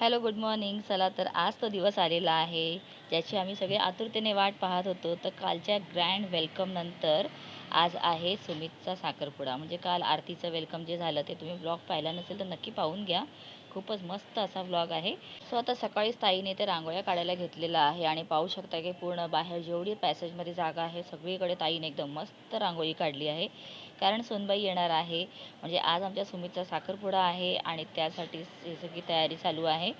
Hello good morning. चला तर आज तो दिवस आलेला आहे ज्याची आम्ही सगळे आतुरतेने वाट पाहत होतो. तर कालच्या ग्रँड वेलकमनंतर आज आहे सुमितचा साखरपुडा. म्हणजे काल आरतीचं वेलकम जे झालं ते तुम्ही ब्लॉग पाहिला नसेल तर नक्की पाहून घ्या. खूपच मस्त असा ब्लॉग आहे. सो आता सकाळीच ताईने ते रांगोळ्या काढायला घेतलेला आहे आणि पाहू शकता की पूर्ण बाहेर जेवढी पॅसेजमध्ये जागा आहे सगळीकडे ताईने एकदम मस्त रांगोळी काढली आहे. कारण सोनबाई येणार आहे. म्हणजे आज आमच्या सुमितचा साखरपुडा आहे आणि त्यासाठी सगळी तयारी चालू आहे.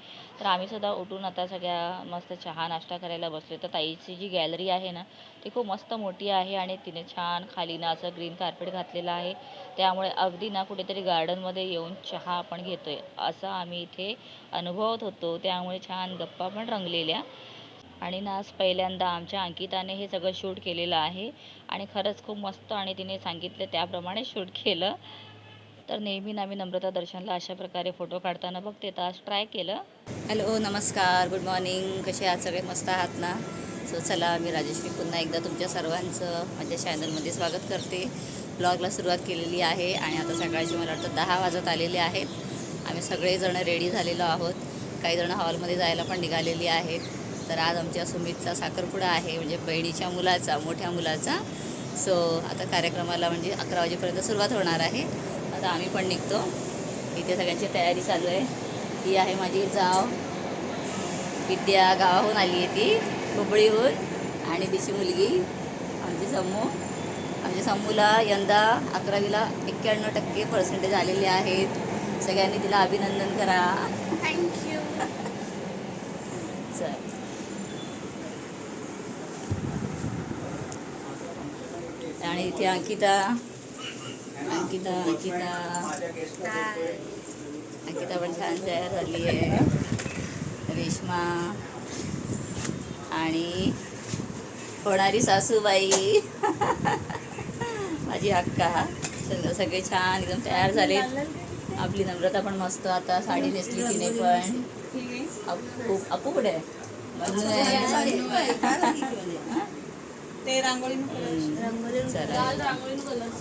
तर आम्ही सुद्धा उठून आता सगळ्या मस्त चहा नाश्ता करायला बसलो तर ताईची जी गॅलरी आहे ना ती खूप मस्त मोठी आहे आणि तिने छान खाली ना असं ग्रीन कार्पेट घातलेलं आहे. त्यामुळे अगदी ना कुठेतरी गार्डनमध्ये येऊन चहा आपण घेतोय असं आम्ही इथे अनुभवत होतो. त्यामुळे छान गप्पा पण रंगलेल्या. आणि ना आज पहिल्यांदा आमच्या अंकिताने हे सगळं शूट केलेलं आहे. आणि खरंच खूप मस्त आणि तिने सांगितलं त्याप्रमाणे शूट केलं. तर नेहमी आम्ही नम्रता दर्शनला अशा प्रकारे फोटो काढताना बघते तर आज ट्राय केलं. हॅलो नमस्कार गुड मॉर्निंग. कसे आहात सगळे? मस्त आहात ना? सो चला मी राजेश्री पुन्हा एकदा तुमच्या सर्वांचं माझ्या चॅनलमध्ये स्वागत करते. ब्लॉगला सुरुवात केलेली आहे आणि आता सकाळचे मला वाटतं दहा वाजत आलेले आहेत. आम्ही सगळेजण रेडी झालेलो आहोत. काही जण हॉलमध्ये जायला पण निघालेली आहेत. तर आज आमच्या सुमितचा साखरपुडा आहे म्हणजे बहिणीच्या मुलाचा मोठ्या मुलाचा. सो आता कार्यक्रमाला म्हणजे अकरा वाजेपर्यंत सुरुवात होणार आहे. आता आम्ही पण निघतो. इथे सगळ्यांची तयारी चालू आहे. ही आहे माझी जाव. विद्या गावाहून आली आहे ती हुबळीहून. आणि तिची मुलगी आमची समू आमच्या समूला यंदा अकरावीला एक्क्याण्णव टक्के पर्सेंटेज आलेले आहेत. सगळ्यांनी तिला अभिनंदन करा. थँक्यू चल आणि इथे अंकिता अंकिता अंकिता. अंकिता पण छान तयार झाली आहे. रेश्मा. आणि होणारी सासूबाई. माझी अक्का. सगळं सगळे छान एकदम तयार झाले आपली नम्रता पण मस्त आता साडी नेसली तिने पण. अप्पू अप्पू कुठे आहे. ते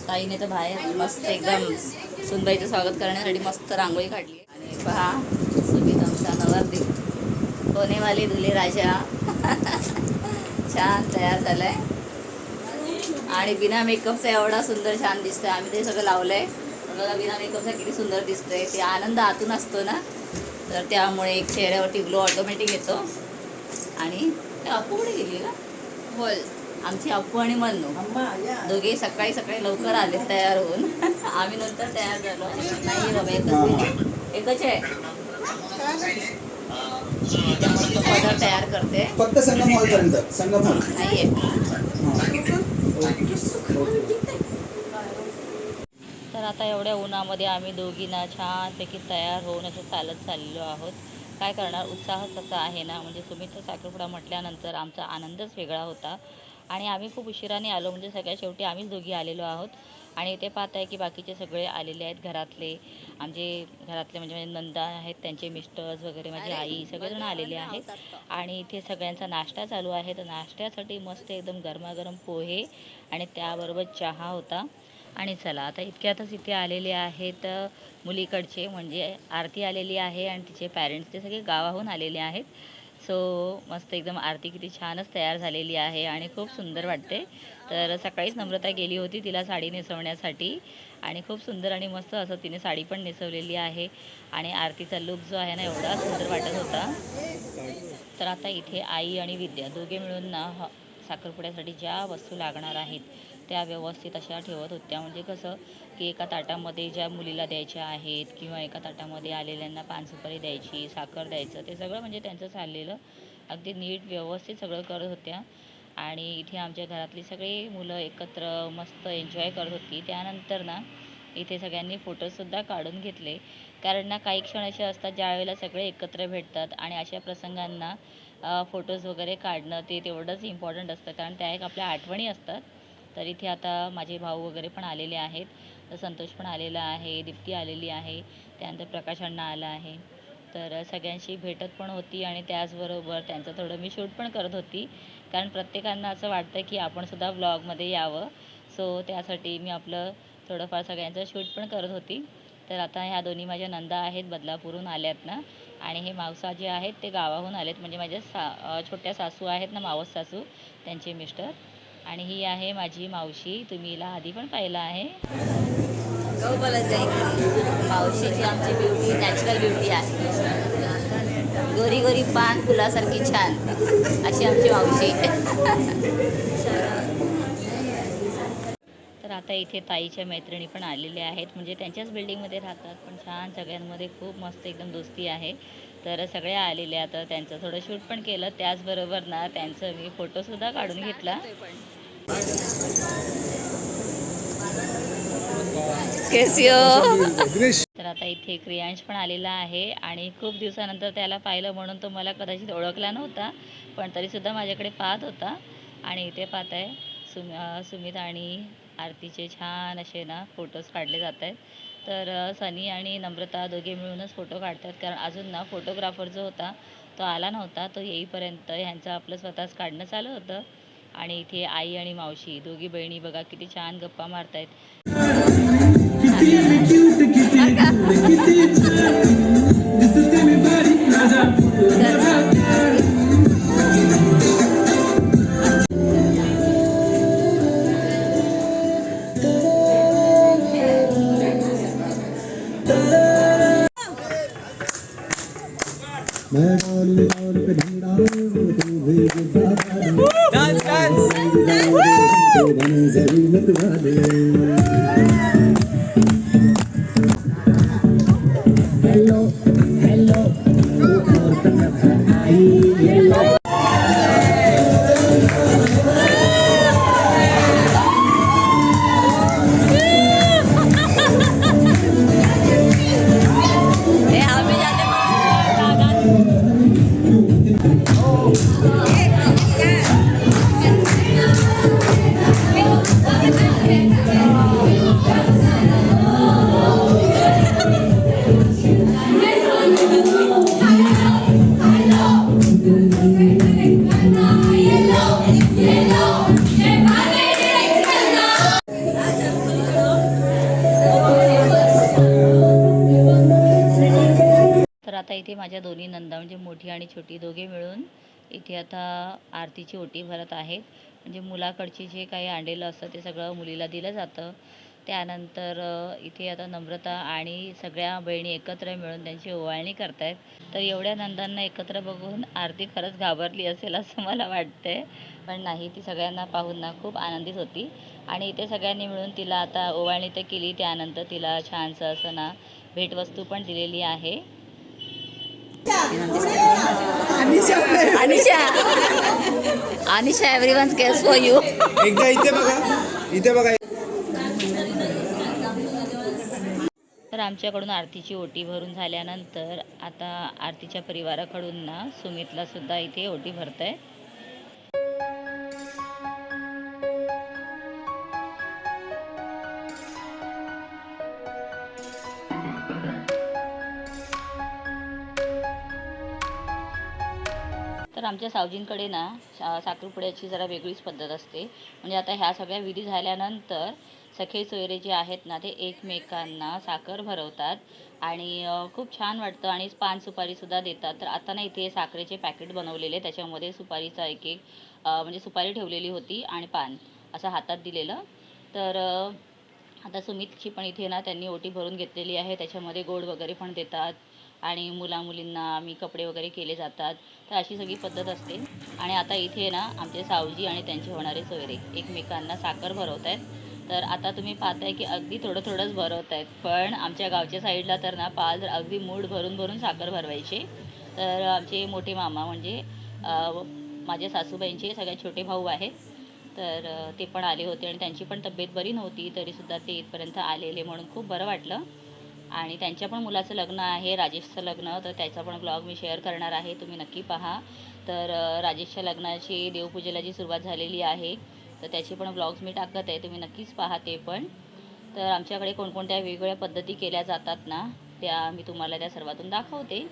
ताईने तर बाहेर मस्त एकदम सुनबाईचं स्वागत करण्यासाठी मस्त रांगोळी काढली. आणि पहा सुमित आमचा नवरदेव. होनेवाले धुले राजा. छान तयार झालाय. आणि बिना मेकअपचा एवढा सुंदर छान दिसतोय. आम्ही ते सगळं लावलंय. बघा बिना मेकअपचा किती सुंदर दिसतंय. ते आनंद आतून असतो ना? तर त्यामुळे एक चेहऱ्यावरती ग्लो ऑटोमॅटिक येतो. आणि कुठे गेली का बोल. आमची अप्पू आणि मन्नू. दोघे सकाळी सकाळी लवकर आले तयार होऊन. आम्ही नंतर तयार झालो. नाही बाबा एकच आहे. एकच आहे. त्या मस्त पदर तयार करते. फक्त संगम हॉल पर्यंत संगम हॉल. तर आता एवढ्या उन्हामध्ये आम्ही दोघींना छानपैकी तयार होऊन असं चालत चाललेलो आहोत. काय करणार? उत्साहच असा आहे ना. म्हणजे सुमितचा साखरपुडा म्हटल्यानंतर आमचा आनंदच वेगळा होता. आणि आम्ही खूप उशिराने आलो म्हणजे सगळ्या शेवटी आम्हीच दोघी आलेलो आहोत. आणि इथे पाहत आहे की बाकीचे सगळे आलेले आहेत घरातले. आमचे घरातले म्हणजे माझे नंदा आहेत त्यांचे मिस्टर्स वगैरे माझी आई सगळेजण आलेले आहेत. आणि इथे सगळ्यांचा नाश्ता चालू आहे. तर नाश्त्यासाठी मस्त एकदम गरमागरम पोहे आणि त्याबरोबर चहा होता. आणि चला आता इतक्यातच इथे आलेले आहेत मुलीकडचे म्हणजे आरती आलेली आहे आणि तिचे पॅरेंट्स ते सगळे गावाहून आलेले आहेत. सो मस्त एकदम आरती किती छानच तयार झालेली आहे आणि खूप सुंदर वाटते. तर सकाळीच नम्रता गेली होती तिला साडी नेसवण्यासाठी आणि खूप सुंदर आणि मस्त असं तिने साडी पण नेसवलेली आहे आणि आरतीचा लुक जो आहे ना एवढा सुंदर वाटत होता. तर आता इथे आई आणि विद्या दोघे मिळून ना ह- साखरपुड्यासाठी ज्या वस्तू लागणार आहेत त्या व्यवस्थित अशा ठेवत होत्या. म्हणजे कसं की एका ताटामध्ये ज्या मुलीला द्यायच्या आहेत किंवा एका ताटामध्ये आलेल्यांना पान सुपारी द्यायची साखर द्यायचं ते सगळं म्हणजे त्यांचं चाललेलं अगदी नीट व्यवस्थित सगळं करत होत्या. आणि इथे आमच्या घरातली सगळी मुलं एकत्र मस्त एन्जॉय करत होती. त्यानंतर ना इथे सगळ्यांनी फोटोसुद्धा काढून घेतले. कारण ना काही क्षण असे असतात ज्यावेळेला सगळे एकत्र भेटतात आणि अशा प्रसंगांना फोटोज वगैरे काढणं ते तेवढंच इम्पॉर्टंट असतं. कारण त्या एक आपल्या आठवणी असतात. तर इथे आता माझे भाऊ वगैरे पण आलेले आहेत. तर संतोष पण आलेला आहे दीप्ती आलेली आहे त्यानंतर प्रकाश अण्णा आला आहे. तर सगळ्यांशी भेटत पण होती आणि त्याचबरोबर त्यांचं थोडं मी शूट पण करत होती. कारण प्रत्येकांना असं वाटतं की आपणसुद्धा व्लॉगमध्ये यावं. सो त्यासाठी मी आपलं थोडंफार सगळ्यांचं शूट पण करत होती. तर आता ह्या दोन्ही माझ्या नंदा आहेत बदलापूरहून आल्यात ना आणि हे मावसा जे आहेत ते गावाहून आलेत. म्हणजे माझ्या सा छोट्या सासू आहेत ना मावस सासू त्यांचे मिस्टर. आणि ही आहे माझी मावशी. तुम्ही हिला आधी पण पाहिलं आहे. मावशीची आमची ब्युटी नॅचरल ब्युटी आहे. गोरी गोरी पान फुलासारखी छान. अशी आमची मावशी. तर आता इथे ताईच्या मैत्रिणी पण आलेल्या आहेत. म्हणजे त्यांच्याच बिल्डिंगमध्ये राहतात. पण छान सगळ्यांमध्ये खूप मस्त एकदम दोस्ती आहे. तर सगळ्या आलेल्या तर त्यांचं थोडं शूट पण केलं. त्याचबरोबर ना त्यांचं मी फोटोसुद्धा काढून घेतला. तर आता इथे क्रियांश पण आलेला आहे आणि खूप दिवसानंतर त्याला पाहिलं म्हणून तो मला कदाचित ओळखला नव्हता पण तरीसुद्धा माझ्याकडे पाहत होता. आणि इथे पाहत आहे सुम सुमित आणि आरतीचे छान असे ना फोटोज काढले जात आहेत तर सनी आणि नम्रता दोघे मिळूनच फोटो काढतात. कारण अजून ना फोटोग्राफर जो होता तो आला नव्हता. तो येईपर्यंत ह्यांचं आपलं स्वतःच काढणं चालू होतं. आणि इथे आई आणि मावशी दोघी बहिणी बघा किती छान गप्पा मारतायत. मैं इथे माझ्या दोन्ही नंदा म्हणजे मोठी आणि छोटी दोघे मिळून इथे आता आरतीची ओटी भरत आहेत. म्हणजे मुलाकडची जे काही आणलेलं असतं ते सगळं मुलीला दिलं जातं. त्यानंतर इथे आता नम्रता आणि सगळ्या बहिणी एकत्र मिळून त्यांची ओवाळणी करतायत. तर एवढ्या नंदांना एकत्र बघून आरती खरंच घाबरली असेल असं मला वाटतंय. पण नाही ती सगळ्यांना पाहून ना खूप आनंदित होती. आणि इथे सगळ्यांनी मिळून तिला आता ओवाळणी तर केली त्यानंतर तिला छानसं असं ना भेटवस्तू पण दिलेली आहे. Anisha. Anisha. Everyone cares for you एकदा इथे बघा. इथे बघा. तर आमच्याकडून आरतीची ओटी भरून झाल्यानंतर आता आरतीच्या परिवाराकडून ना सुमितला सुद्धा इथे ओटी भरताय. तर आमच्या सावजींकडे ना शा- साखरपुड्याची जरा वेगळीच पद्धत असते. म्हणजे आता ह्या सगळ्या विधी झाल्यानंतर सखे सोयरे जे आहेत ना ते एकमेकांना साखर भरवतात. आणि खूप छान वाटतं आणि पान सुपारीसुद्धा देतात. तर आता ना इथे साखरेचे पॅकेट बनवलेले त्याच्यामध्ये सुपारीचा एक एक म्हणजे सुपारी ठेवलेली होती आणि पान असं हातात दिलेलं. तर आता सुमितची पण इथे ना त्यांनी ओटी भरून घेतलेली आहे. त्याच्यामध्ये गोड वगैरे पण देतात. आणि मुलामुलींना आम्ही कपडे वगैरे केले जातात. तर अशी सगळी पद्धत असते. आणि आता इथे ना आमचे सावजी आणि त्यांचे होणारे सोयरे एकमेकांना साखर भरवत आहेत तर आता तुम्ही पाहताय की अगदी थोडं थोडंच भरवत आहेत पण आमच्या गावच्या साईडला तर ना पाल अगदी मूड भरून भरून साखर भरवायचे. तर आमचे मोठे मामा म्हणजे माझ्या सासूबाईंचे सगळ्यात छोटे भाऊ आहेत. तर ते पण आले होते आणि त्यांची पण तब्येत बरी नव्हती तरीसुद्धा ते इथपर्यंत आलेले म्हणून खूप बरं वाटलं. आणि त्यांच्या पण मुलाचं लग्न आहे राजेशचं लग्न तर त्याचा पण ब्लॉग मी शेअर करणार आहे तुम्ही नक्की पहा. तर राजेशच्या लग्नाची देवपूजेला जी सुरुवात झालेली आहे तर त्याचे पण ब्लॉग्स मी टाकत आहे तुम्ही नक्कीच पहा ते पण. तर आमच्याकडे कोणकोणत्या वेगवेगळ्या पद्धती केल्या जातात ना त्या मी तुम्हाला त्या सर्वातून दाखवते.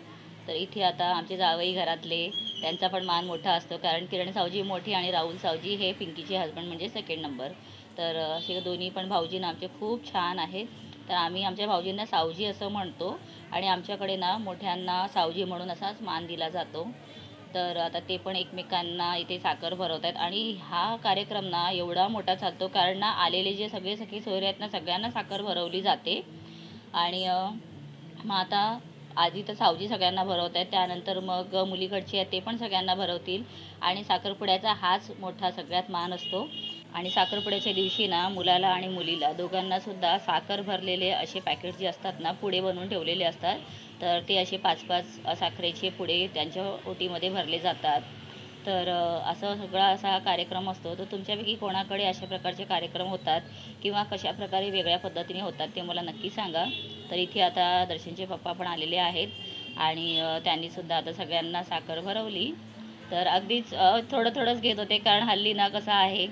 तर इथे आता आमचे जावई घरातले त्यांचा पण मान मोठा असतो कारण किरण सावजी मोठी आणि राहुल सावजी हे पिंकीचे हजबंड म्हणजे सेकंड नंबर तर असे दोन्ही पण भाऊजी ना आमचे खूप छान आहेत. तर आम्ही आमच्या भाऊजींना सावजी असं म्हणतो आणि आमच्याकडे ना मोठ्यांना सावजी म्हणून असाच मान दिला जातो. तर आता ते पण एकमेकांना इथे साखर भरवत आहेत आणि हा कार्यक्रम ना एवढा मोठा चालतो कारण ना आलेले जे सगळे सखी सोयरे आहेत ना सगळ्यांना साखर भरवली जाते. आणि मग आता आधी तर सावजी सगळ्यांना भरवत आहेत त्यानंतर मग मुलीकडचे आहेत ते पण सगळ्यांना भरवतील आणि साखरपुड्याचा हाच मोठा सगळ्यात मान असतो. आणि साखरपुड्याच्या दिवशी ना मुलाला आणि मुलीला दोघांना सुद्धा साखर भरलेले असे पॅकेट जे असतात ना पुडे बनवून ठेवलेले असतात. तर ते असे पाच पाच साखरेचे पुडे त्यांच्या ओटीमध्ये भरले जातात. तर असा असं सगळा असा कार्यक्रम असतो. तर तुमच्यापैकी कोणाकडे अशा प्रकारचे कार्यक्रम होतात किंवा कशा प्रकारे वेगळ्या पद्धतीने होतात ते मला नक्की सांगा. तर इथे आता दर्शनचे पप्पा पण आलेले आहेत आणि त्यांनीसुद्धा आता सगळ्यांना साखर भरवली. तर अगदीच थोडं थोडंच घेत होते कारण हल्ली ना कसं आहे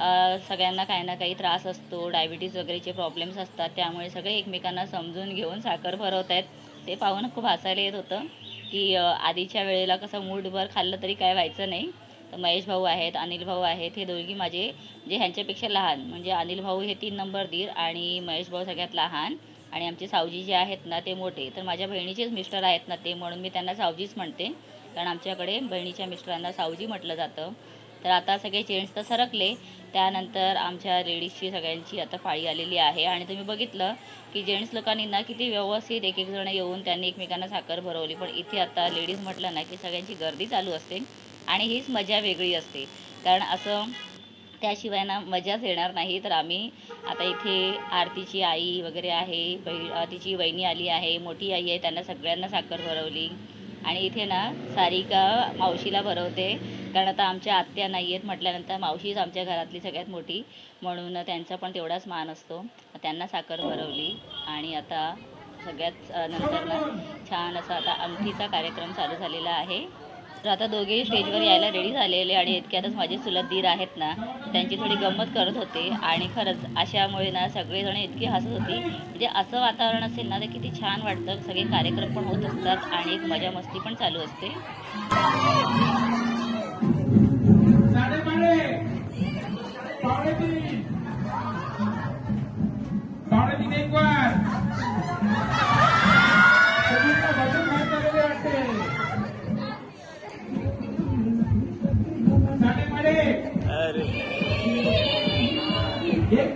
सगळ्यांना काही ना काही त्रास असतो डायबिटीज वगैरेचे प्रॉब्लेम्स असतात त्यामुळे सगळे एकमेकांना समजून घेऊन साखर भरवत आहेत ते पाहून खूप हसायला येत होतं की आधीच्या वेळेला कसं मूठभर खाल्लं तरी काय व्हायचं नाही. तर महेश भाऊ आहेत अनिल भाऊ आहेत हे दोघी माझे जे ह्यांच्यापेक्षा लहान म्हणजे अनिल भाऊ हे तीन नंबर दीर आणि महेश भाऊ सगळ्यात लहान. आणि आमचे सावजी जे आहेत ना ते मोठे. तर माझ्या बहिणीचेच मिस्टर आहेत ना ते म्हणून मी त्यांना सावजीच म्हणते. कारण आमच्याकडे बहिणीच्या मिस्टरांना सावजी म्हटलं जातं. तर आता सगळे जेंट्स तर सरकले. त्यानंतर आमच्या लेडीजची सगळ्यांची आता पाळी आलेली आहे. आणि तुम्ही बघितलं की जेंट्स लोकांनी ना किती व्यवस्थित एक एक जण येऊन त्यांनी एकमेकांना साखर भरवली. पण इथे आता लेडीज म्हटलं ना की सगळ्यांची गर्दी चालू असते आणि हीच मजा वेगळी असते. कारण असं त्याशिवाय ना मजाच येणार नाही. तर आम्ही आता इथे आरतीची आई वगैरे आहे बही तिची वहिनी आली आहे मोठी आई आहे त्यांना सगळ्यांना साखर भरवली. आणि इथे ना सारिका मावशीला भरवते. कारण आता आमच्या आत्या नाही आहेत म्हटल्यानंतर मावशीच आमच्या घरातली सगळ्यात मोठी. म्हणून त्यांचा पण तेवढाच मान असतो. त्यांना साखर भरवली. आणि आता सगळ्यात नंतर ना छान असा आता अंगठीचा कार्यक्रम चालू झालेला आहे. तर आता दोघेही स्टेजवर यायला रेडी झालेले आणि इतक्यातच माझे चुलत दीर आहेत ना त्यांची थोडी गंमत करत होते. आणि खरंच अशामुळे ना सगळेजण इतकी हसत होती. म्हणजे असं वातावरण असेल ना तर किती छान वाटतं. सगळे कार्यक्रम पण होत असतात आणि एक मजा मस्ती पण चालू असते. एक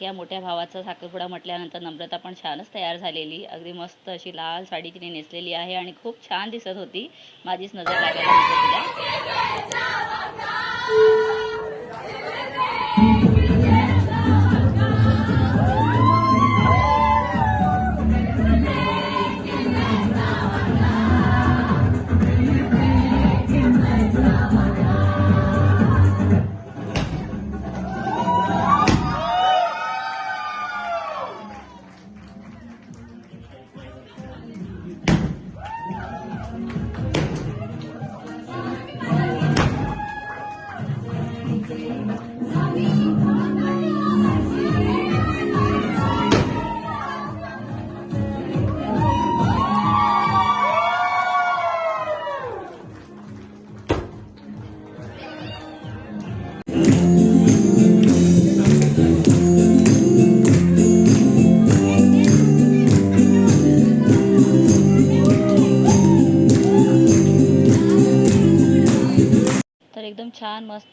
आणि लाडक्या मोठ्या भावाचा साखरपुडा म्हटल्यानंतर नम्रता पण छानच तयार झालेली. अगदी मस्त अशी लाल साडी तिने नेसलेली आहे आणि खूप छान दिसत होती. माझीच नजर लागायला तिला.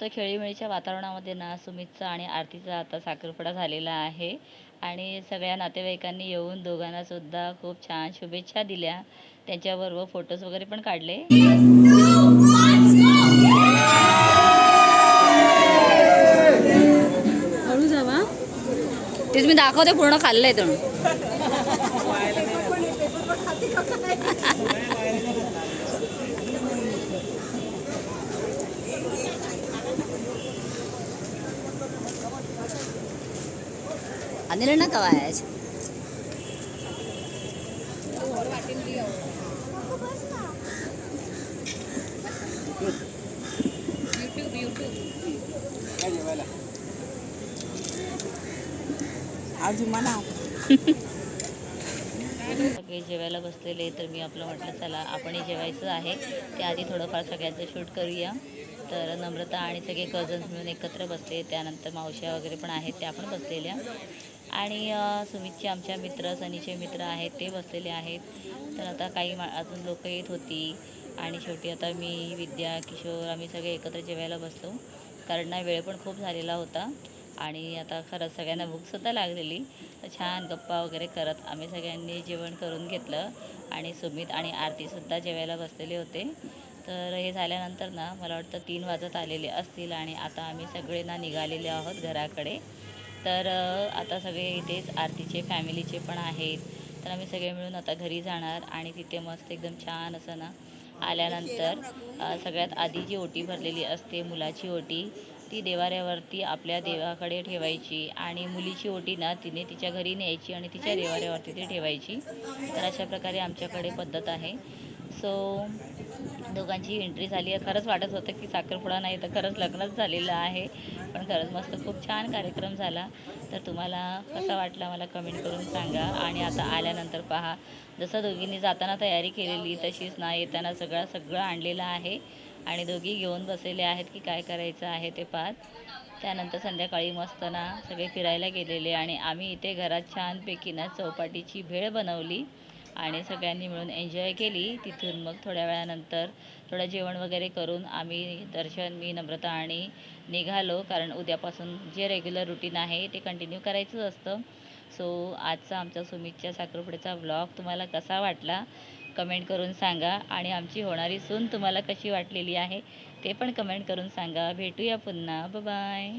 छान खेळीमेळीच्या वातावरणामध्ये ना सुमितचा आणि आरतीचा आता साखरपुडा झालेला आहे. आणि सगळ्या नातेवाईकांनी येऊन दोघांनासुद्धा खूप छान शुभेच्छा दिल्या. त्यांच्याबरोबर फोटोज वगैरे पण काढले. तेच मी दाखवते पूर्ण खाल्लंय तर વાંધેલો ન કવાય છે सगळे जेवायला बसलेले तर मी आपलं म्हटलं चला आपणही जेवायचं आहे. ते आधी थोडंफार सगळ्यांचं शूट करूया. तर नम्रता आणि सगळे कझन्स मिळून एकत्र बसले. त्यानंतर मावश्या वगैरे पण आहेत त्या पण बसलेल्या. आणि सुमितचे आमच्या मित्र सनीचे मित्र आहेत ते बसलेले आहेत. तर आता काही मा अजून लोक येत होती. आणि शेवटी आता मी विद्या किशोर आम्ही सगळे एकत्र जेवायला बसलो. कारण ना वेळ पण खूप झालेला होता. आणि आता खरंच सगळ्यांना भूकसुद्धा लागलेली. तर छान गप्पा वगैरे करत आम्ही सगळ्यांनी जेवण करून घेतलं. आणि सुमित आणि आरतीसुद्धा जेवायला बसलेले होते. तर हे झाल्यानंतर ना मला वाटतं तीन वाजत आलेले असतील आणि आता आम्ही सगळे ना निघालेले आहोत घराकडे. तर आता सगळे इथेच आरतीचे फॅमिलीचे पण आहेत. तर आम्ही सगळे मिळून आता घरी जाणार आणि तिथे मस्त एकदम छान असं ना आल्यानंतर सगळ्यात आधी जी ओटी भरलेली असते मुलाची ओटी ती देवाऱ्यावरती आपल्या देवाकडे ठेवायची आणि मुलीची ओटी ना तिने तिच्या घरी न्यायची आणि तिच्या देवाऱ्यावरती ती ठेवायची. तर अशा प्रकारे आमच्याकडे पद्धत आहे. सो दोघांची एंट्री झाली आहे. खरंच वाटत होतं की साखरपुडा नाही तर खरंच लग्नच झालेलं आहे. पण खरंच मस्त खूप छान कार्यक्रम झाला. तर तुम्हाला कसा वाटला मला कमेंट करून सांगा. आणि आता आल्यानंतर पहा जसं दोघींनी जाताना तयारी केलेली तशीच ना येताना सगळं सगळं आणलेलं आहे. आणि दोघी घेऊन बसलेले आहेत की काय करायचं आहे ते पाहत. त्यानंतर संध्याकाळी मस्त ना सगळे फिरायला गेलेले. आणि आम्ही इथे घरात छानपैकी ना चौपाटीची भेळ बनवली. आणि सगळ्यांनी मिळून एन्जॉय केली. तिथून मग थोड्या वेळानंतर थोडं जेवण वगैरे करून आम्ही दर्शन मी नम्रता आणि निघालो. कारण उद्यापासून जे रेग्युलर रुटीन आहे ते कंटिन्यू करायचंच असतं. सो आजचा आमचा सुमितच्या साखरपुड्याचा व्लॉग तुम्हाला कसा वाटला? कमेंट करून सांगा. आणि आमची होणारी सून तुम्हाला कशी वाटलेली आहे ते पण कमेंट करून सांगा. भेटूया पुन्हा. बाय